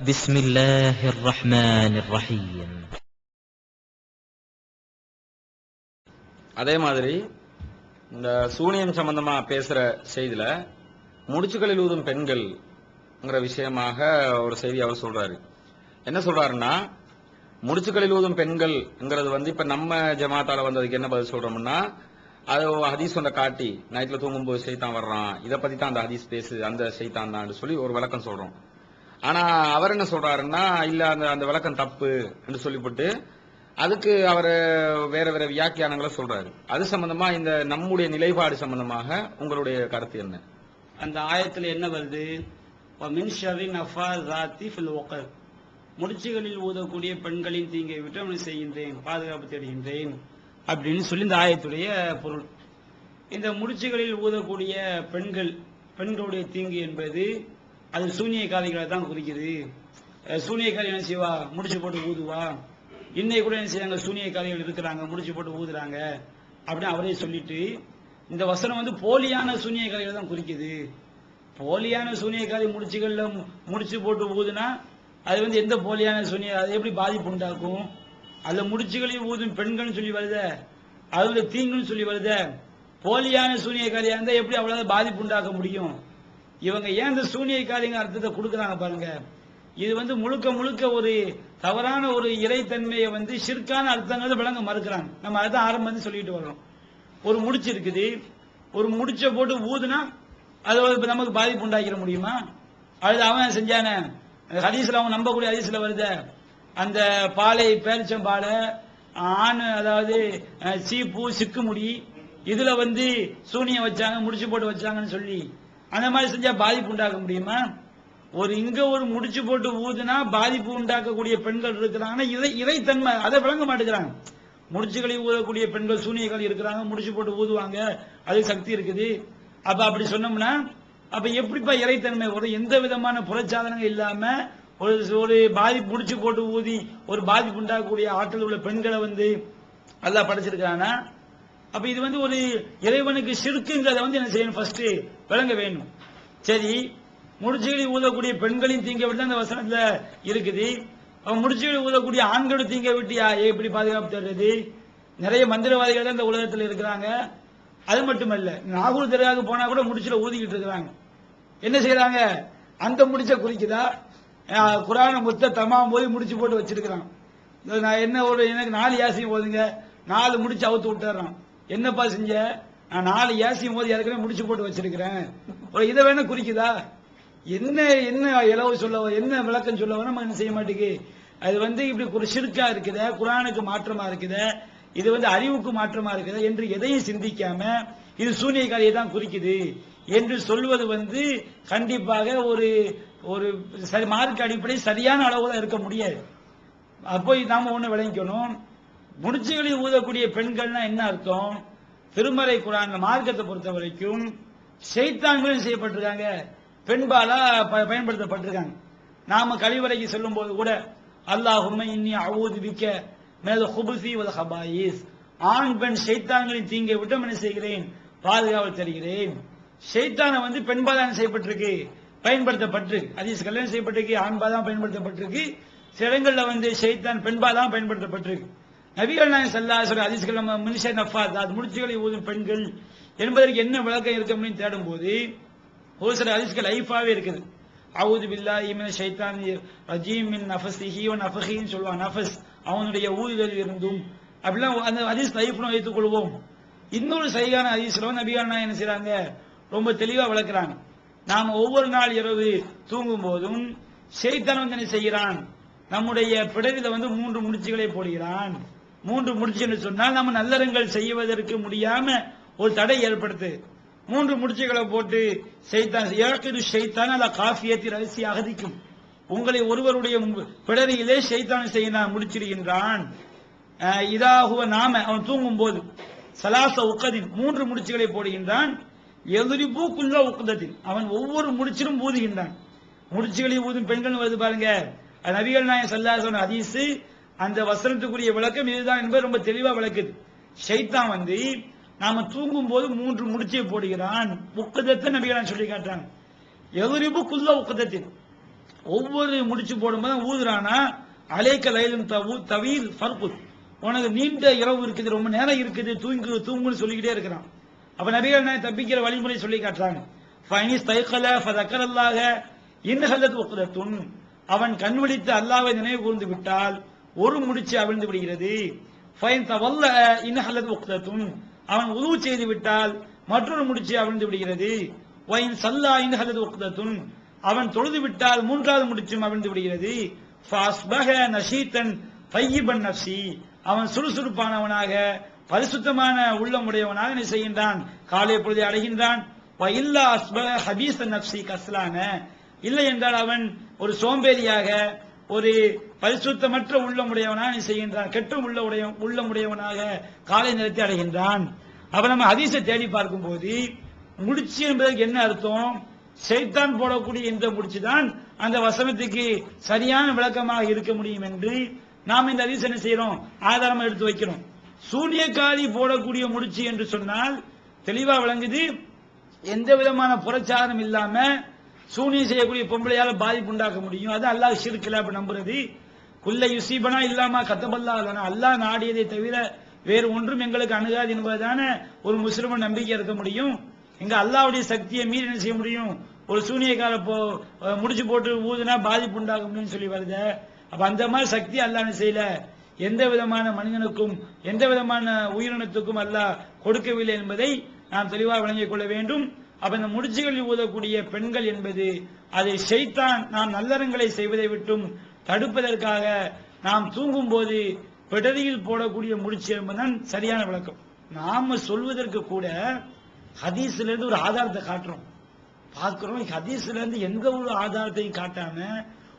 بسم الله الرحمن الرحيم அதே மாதிரி இந்த சூனியம் சம்பந்தமா பேசுற செய்தியில முடிச்சுகளில் ஊதும் பெண்கள்ங்கிற விஷயமாக ஒரு செய்தி அவர் சொல்றாரு என்ன சொல்றாருன்னா முடிச்சுகளில் ஊதும் பெண்கள்ங்கிறது வந்து இப்ப நம்ம ஜமாத்தால வந்து அதுக்கு என்ன பதில் சொல்றோம்னா அது ஹதீஸ் ஒன்றை காட்டி நைட்ல தூங்கும்போது செய்தான் வர்றான் இதை பத்தி தான் அந்த ஹதீஸ் பேசு அந்த செய்தான் தான் சொல்லி ஒரு விளக்கம் சொல்றோம் ஆனா அவர் என்ன சொல்றாருன்னா இல்ல அந்த அந்த விளக்கம் தப்பு என்று சொல்லிவிட்டு அதுக்கு அவர் வேற வேற வியாக்கியானங்களை சொல்றாரு. அது சம்பந்தமா இந்த நம்முடைய நிலைப்பாடு சம்பந்தமாக உங்களுடைய கருத்து என்ன? அந்த ஆயத்துல என்ன வருது? முடிச்சுகளில் ஊதக்கூடிய பெண்களின் தீங்கை விட்டு அவனை செய்கின்றேன் பாதுகாப்பு தேடுகின்றேன் அப்படின்னு சொல்லி இந்த ஆயத்துடைய பொருள். இந்த முடிச்சுகளில் ஊதக்கூடிய பெண்கள் பெண்களுடைய தீங்கு என்பது அது சூனியக்காரிகளை தான் குறிக்குது. அஹ் சூனியக்காரி என்ன செய்வா? முடிச்சு போட்டு ஊதுவா? இன்னைக்கு கூட என்ன செய்றாங்க? சூனியக்காரிகள் இருக்கிறாங்க. முடிச்சு போட்டு ஊதுறாங்க. அப்படின்னு அவரே சொல்லிட்டு இந்த வசனம் வந்து போலியான சூனியக்காரிகளை தான் குறிக்குது. போலியான சூனியக்காரி முடிச்சுகள்ல முடிச்சு போட்டு ஊதுனா அது வந்து எந்த போலியான சூனிய அது எப்படி பாதிப்பு உண்டாக்கும்? அதுல முடிச்சுகளையும் ஊதும் பெண்கள்னு சொல்லி வருத அதுல தீங்குன்னு சொல்லி வருத போலியான சூனியக்காரியா இருந்தா எப்படி அவ்வளவு பாதிப்பு உண்டாக்க முடியும்? இவங்க ஏன் இந்த சூனியக்காரிங்க அர்த்தத்தை கொடுக்குறாங்க பாருங்க. இது வந்து முழுக்க முழுக்க ஒரு தவறான ஒரு இறைத்தன்மையை வந்து சிற்கான அர்த்தங்களை விளங்க மறுக்கிறாங்க. நம்ம அதான் ஆரம்பம் சொல்லிட்டு வர்றோம். ஒரு முடிச்சு இருக்குது. ஒரு முடிச்ச போட்டு ஊதுனா அது ஒரு நமக்கு பாதிப்பு உண்டாக்கிட முடியுமா? அது அவன் செஞ்சானே? அந்த ஹதீஸ்ல அவன் நம்பக்கூடிய ஹதீஸ்ல வருத. அந்த பாலை பேரிச்சம் பாலை ஆண் அதாவது சீப்பு சிக்குமுடி இதுல வந்து சூனியம் வச்சாங்க முடிச்சு போட்டு வச்சாங்கன்னு சொல்லி அந்த மாதிரி செஞ்சா பாதிப்பு உண்டாக்க முடியுமா? ஒரு இங்க ஒரு முடிச்சு போட்டு ஊதுனா பாதிப்பு உண்டாக்கக்கூடிய பெண்கள் இருக்கிறாங்கன்னா இறை இறைத்தன்மை அதை விளங்க மாட்டேங்கிறாங்க. முடிச்சுகளை ஊதக்கூடிய பெண்கள் சூனியர்கள் இருக்கிறாங்க முடிச்சு போட்டு ஊதுவாங்க அது சக்தி இருக்குது. அப்ப அப்படி சொன்னோம்னா அப்ப எப்படிப்பா இறைத்தன்மை ஒரு எந்த விதமான புறச்சாதனங்கள் இல்லாம ஒரு ஒரு பாதிப்பு முடிச்சு போட்டு ஊதி ஒரு பாதிப்பு உண்டாக்கக்கூடிய ஆற்றல் உள்ள பெண்களை வந்து நல்லா படைச்சிருக்கிறானா? அப்ப இது வந்து ஒரு இறைவனுக்கு சிறுக்குங்கிறத வந்து என்ன செய்யணும் ஃபர்ஸ்ட் விளங்க வேண்டும் சரி முடிச்சுகளை ஊதக்கூடிய பெண்களின் தீங்க விட்டு அந்த வசனத்துல இருக்குது? அவன் முடிச்சுகளை ஊதக்கூடிய ஆண்களும் தீங்க விட்டு எப்படி பாதுகாப்பு தர்றது நிறைய மந்திரவாதிகள் தான் இந்த உலகத்தில் இருக்கிறாங்க. அது மட்டுமல்ல நாகூர் தெருவாக போனா கூட முடிச்சுல ஊதிக்கிட்டு இருக்கிறாங்க. என்ன செய்யறாங்க? அந்த முடிச்ச குறிக்குதா? குரான குரானை மொத்த தமாம் போய் முடிச்சு போட்டு வச்சிருக்கிறான். நான் என்ன ஒரு எனக்கு நாலு யாசையும் போதுங்க. நாலு முடிச்சு அவுத்து விட்டுறான். என்னப்பா செஞ்ச? நான் நாலு யாசியும் போது ஏற்கனவே முடிச்சு போட்டு வச்சிருக்கிறேன். ஒரு இதை வேணா குறிக்குதா? என்ன என்ன இலவு சொல்ல என்ன விளக்கம் சொல்ல நம்ம என்ன செய்ய மாட்டேங்கு அது வந்து இப்படி ஒரு சிறுக்கா இருக்குது குரானுக்கு மாற்றமா இருக்குது இது வந்து அறிவுக்கு மாற்றமா இருக்குது என்று எதையும் சிந்திக்காம இது சூனியக்காரியை தான் குறிக்குது என்று சொல்வது வந்து கண்டிப்பாக ஒரு ஒரு சரி மார்க் அடிப்படை சரியான அளவுல இருக்க முடியாது. அப்போ நாம ஒண்ணு விளங்கிக்கணும். முடிச்சுகளில் ஊதக்கூடிய பெண்கள்னா என்ன அர்த்தம்? திருமறை குரான் மார்க்கத்தை பொறுத்த வரைக்கும் செய்தான்களும் செய்யப்பட்டிருக்காங்க? பெண்பாலா ப- பயன்படுத்தப்பட்டிருக்காங்க. நாம கழிவறைக்கு செல்லும் போது கூட அல்லாஹுமை இன்னி அவுது விக்க மேல ஹுபுசி வல் ஹபாயிஸ். ஆண் பெண் ஷைத்தான்களின் தீங்கை விட்டு என்ன செய்கிறேன்? பாதுகாவல் தருகிறேன். ஷைத்தானை வந்து பெண்பாதான் செய்யப்பட்டிருக்கு? பயன்படுத்தப்பட்டிருக்கு ஹதீஸ் கல்யாணம் செய்யப்பட்டிருக்கு? ஆண்பால் தான் பயன்படுத்தப்பட்டிருக்கு. சில இடங்களில் வந்து ஷைத்தான் பெண்பாதான் பயன்படுத்தப்பட்டிருக்கு. நபிகள் நாயகம் ஸல்லல்லாஹு அலைஹி வஸல்லம் நம்ம மினிஷன் நஃபாத் அது முடிச்சுகளை ஊதும் பெண்கள் என்பதற்கு என்ன விளக்கம் இருக்கு அப்படின்னு தேடும்போது ஒரு சில அதிசுகள் லைஃபாவே இருக்குது. அவுது பில்லா மின ஷைத்தான் ரஜீம் மின் நஃபஸிஹி வ நஃபஹின்னு சொல்லுவான் நஃபஸ் அவனுடைய ஊதுதல் இருந்தும். அப்படிலாம் அந்த ஹதீஸ் லைஃப்னு வைத்துக் கொள்வோம். இன்னொரு சரியான ஹதீஸ்ல நபிகள் நாயகம் என்ன செய்றாங்க? ரொம்ப தெளிவா விளக்குறாங்க. நாம ஒவ்வொரு நாள் இரவு தூங்கும் போதும் ஷைத்தான் வந்து என்ன செய்கிறான்? நம்முடைய பிடவில வந்து மூன்று முடிச்சுகளை போடுகிறான். மூன்று முடிச்சுன்னு சொன்னால் நம்ம நல்லறங்கள் செய்வதற்கு முடியாம ஒரு தடை ஏற்படுத்து. மூன்று முடிச்சுகளை போட்டு செய்தான் இறக்குது செய்தான் அல்ல காஃபியத்தில் அரிசி அகதிக்கும். உங்களை ஒருவருடைய பிடரியிலே செய்தான் செய்ய முடிச்சிருக்கின்றான் இதாகுவ நாம அவன் தூங்கும் போது சலாச உக்கதின் மூன்று முடிச்சுகளை போடுகின்றான். எதிரிபூக்குள்ள உக்கதத்தின் அவன் ஒவ்வொரு முடிச்சிலும் ஊதுகின்றான். முடிச்சுகளை ஊதும் பெண்கள் வருது பாருங்க. அது நபிகள் சல்லாசன் சல்லா சொன்ன அந்த வசனத்துக்குரிய விளக்கம் இதுதான் என்பது ரொம்ப தெளிவா விளக்குது. ஷைத்தான் வந்து நாம தூங்கும் போது மூன்று முடிச்சை போடுகிறான். உக்கதத்தை நபிகளான் சொல்லி காட்டுறாங்க. எதிரிபுக்குள்ள உக்கதத்தின். ஒவ்வொரு முடிச்சு போடும்போது ஊதுறானா? அலைக்க லைலும் தவு தவீல் பருப்பு உனக்கு நீண்ட இரவு இருக்குது ரொம்ப நேரம் இருக்குது தூங்கு தூங்குன்னு சொல்லிக்கிட்டே இருக்கிறான். அப்ப நபிகள் நான் தப்பிக்கிற வழிமுறை சொல்லி காட்டுறாங்க. ஃபைனிஸ் தைக்கல ஃபதக்கரல்லாக இன்னஹல்லத் உக்தத்துன் அவன் கண் விழித்து அல்லாஹ்வை நினைவு கூர்ந்து விட்டால் ஒரு முடிச்சு அவிழ்ந்து விடுகிறது. ஃபைன் தவல்ல அவன் உதவு செய்து விட்டால் மற்றொரு முடிச்சு அவிழ்ந்து விடுகிறது. வைன் சல்லா இன்னஹல்லத் உக்தத்துன் அவன் தொழுது விட்டால் மூன்றாவது முடிச்சும் அவிழ்ந்து விடுகிறது. ஃபாஸ்பஹ நஷீத்தன் தையிபன் நப்சி அவன் சுறுசுறுப்பானவனாக பரிசுத்தமான உள்ளம் உடையவனாக என்ன செய்கின்றான் காலை பொழுதை அடைகின்றான். இல்லா அஸ்பஹ ஹபீஸ் நப்சி கஸ்லான. இல்லை என்றால் அவன் ஒரு சோம்பேறியாக ஒரு பரிசுத்தமற்ற உள்ளமுடையவனாக நீ செய்கின்றான் கெட்ட உள்ள உடைய உள்ளமுடையவனாக காலை நிறுத்தி அடைகின்றான். அப்ப நம்ம ஹதீஸை தேடி பார்க்கும்போது முடிச்சு என்பதற்கு என்ன அர்த்தம்? சைத்தான் போடக்கூடிய இந்த முடிச்சு தான் அந்த வசனத்துக்கு சரியான விளக்கமாக இருக்க முடியும் என்று நாம் இந்த ஹதீஸ் என்ன செய்யறோம்? ஆதாரமா எடுத்து வைக்கிறோம். சூனியக்காரி போடக்கூடிய முடிச்சு என்று சொன்னால் தெளிவா விளங்குது. எந்த விதமான புறச்சாரம் இல்லாம சூனியம் செய்யக்கூடிய பொம்பளையால பாதிப்பு உண்டாக்க முடியும். அது அல்லாஹ் ஷிர்கில் அப்ப நம்புறது. குல்ல யுசீபனா இல்லாம கத்தபல்லா அல்லாஹ் நாடியதை தவிர வேறு ஒன்றும் எங்களுக்கு அணுகாது என்பதுதான ஒரு முஸ்லிம நம்பிக்கை இருக்க முடியும். எங்க அல்லாவுடைய சக்தியை மீறி என்ன செய்ய முடியும்? ஒரு சூனியக்கார போ முடிச்சு போட்டு ஊதுனா பாதிப்பு உண்டாக முடியும்னு சொல்லி வருத. அப்ப அந்த மாதிரி சக்தி அல்லாஹ் செய்யல? எந்த விதமான மனிதனுக்கும் எந்த விதமான உயிரினத்துக்கும் அல்லாஹ் கொடுக்கவில்லை என்பதை நாம் தெளிவாக விளங்கிக் கொள்ள வேண்டும். அப்ப இந்த முடிச்சுகளில் ஊதக்கூடிய பெண்கள் என்பது அதை செய்தான் நாம் நல்லறங்களை செய்வதை விட்டும் தடுப்பதற்காக நாம் தூங்கும் போது பிடரியில் போடக்கூடிய முடிச்சு என்பதுதான் சரியான விளக்கம். நாம சொல்வதற்கு கூட ஹதீஸ்ல இருந்து ஒரு ஆதாரத்தை காட்டுறோம். பார்க்கிறோம் ஹதீஸ்ல இருந்து எந்த ஒரு ஆதாரத்தையும் காட்டாம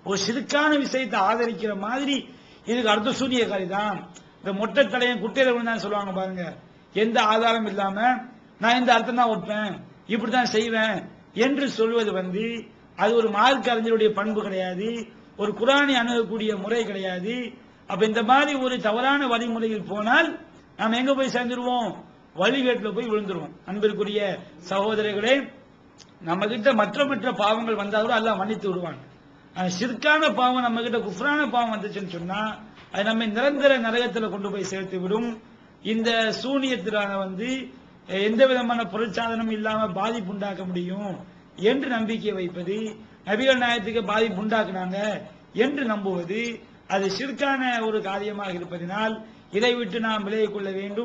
ஒரு சிறுக்கான விஷயத்தை ஆதரிக்கிற மாதிரி இதுக்கு அடுத்த சூரியகாரி தான். இந்த மொட்டை தலையன் குட்டையில விழுந்தான்னு சொல்லுவாங்க பாருங்க. எந்த ஆதாரம் இல்லாம நான் இந்த அர்த்தம் தான் வைப்பேன் இப்படிதான் செய்வேன் என்று சொல்வது வந்து அது ஒரு மார்க் அறிஞருடைய பண்பு கிடையாது ஒரு குரானை அணுகக்கூடிய முறை கிடையாது. அப்ப இந்த மாதிரி ஒரு தவறான வழிமுறையில் போனால் நாம் எங்க போய் சேர்ந்துருவோம்? வழிவேட்டில் போய் விழுந்துருவோம். அன்பிற்குரிய சகோதரர்களே நம்ம கிட்ட மற்ற மற்ற பாவங்கள் வந்தால் கூட எல்லாம் மன்னித்து விடுவான். சிற்கான பாவம் நம்ம கிட்ட குஃப்ரான பாவம் வந்துச்சுன்னு சொன்னா அது நம்ம நிரந்தர நரகத்தில் கொண்டு போய் சேர்த்து விடும் இந்த சூனியத்திலான வந்து எந்த விதமான பொருட்சாதனம் இல்லாம பாதிப்பு உண்டாக்க முடியும் என்று நம்பிக்கை வைப்பது நபிகள் நாயத்துக்கு பாதிப்பு உண்டாக்குனாங்க என்று நம்புவது அது சிற்கான ஒரு காரியமாக இருப்பதினால் இதை விட்டு நாம் விலகிக் கொள்ள வேண்டும்.